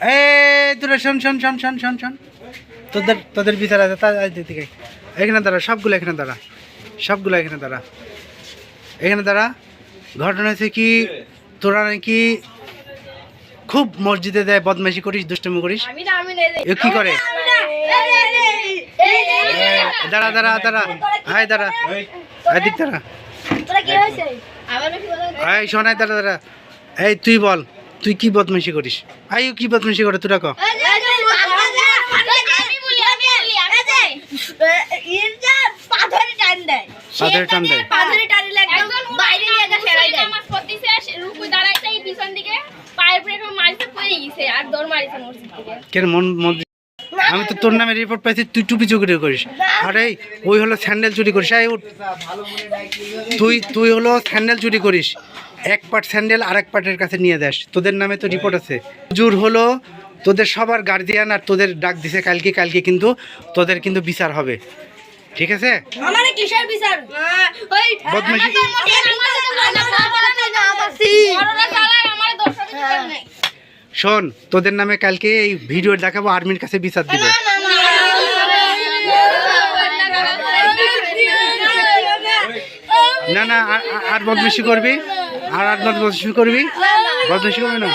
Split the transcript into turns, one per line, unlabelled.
এই তোরা শোন শোন শোন শোন শোন শোন। তোদের তোদের বিচার আছে তা এই দিকে। এখানে দাঁড়া সবগুলো এখানে দাঁড়া। সবগুলো এখানে দাঁড়া। এখানে দাঁড়া। ঘটনা হয়েছে কি তোরা নাকি খুব মসজিদে দেয় বদমাইশি করিস দুষ্টমি করিস। এ কি করে? দাঁড়া দাঁড়া দাঁড়া। হাই দাঁড়া। এদিক দাঁড়া।
তোরা কি হয়েছে? আবার বেশি কথা
এই শোনাই দাঁড়া দাঁড়া। এই তুই বল। তুই কি বদমাইশি করিস? আই ও কি বদমাইশি করে? তোরা ক।
আমি বলি আমি বলি আমি যাই ইরজা পাথরে টান দেয়।
পাথরে টান দেয়?
একদম বাইরে নিয়ে যা ফেলাই দেয়।
নামাজ পড়তেছে রুকু দাঁড়াইছে এই পিছন দিকে পায়ের পরে এরকম পড়ে গেছে আর দৌড় মারিছে মসজিদ থেকে।
কেন মন আমি তো তোর নামে রিপোর্ট পাইছি তুই টুপি চুরি করিস। আরে ওই হলো স্যান্ডেল চুরি করিস। তুই তুই হলো স্যান্ডেল চুরি করিস। এক পার্ট স্যান্ডেল আর এক পার্টের কাছে নিয়ে যাস তোদের নামে তো রিপোর্ট আছে জুর হলো তোদের সবার গার্জিয়ান আর তোদের ডাক দিছে কালকে কালকে কিন্তু তোদের কিন্তু বিচার হবে ঠিক আছে
আমারে কিসের বিচার ওই
শোন তোদের নামে কালকে এই ভিডিও দেখাবো আর্মির কাছে বিচার দিবে না না আর- বদমাইশি করবি? আর আর বদমাসি করবি? বদমাসি করবি না?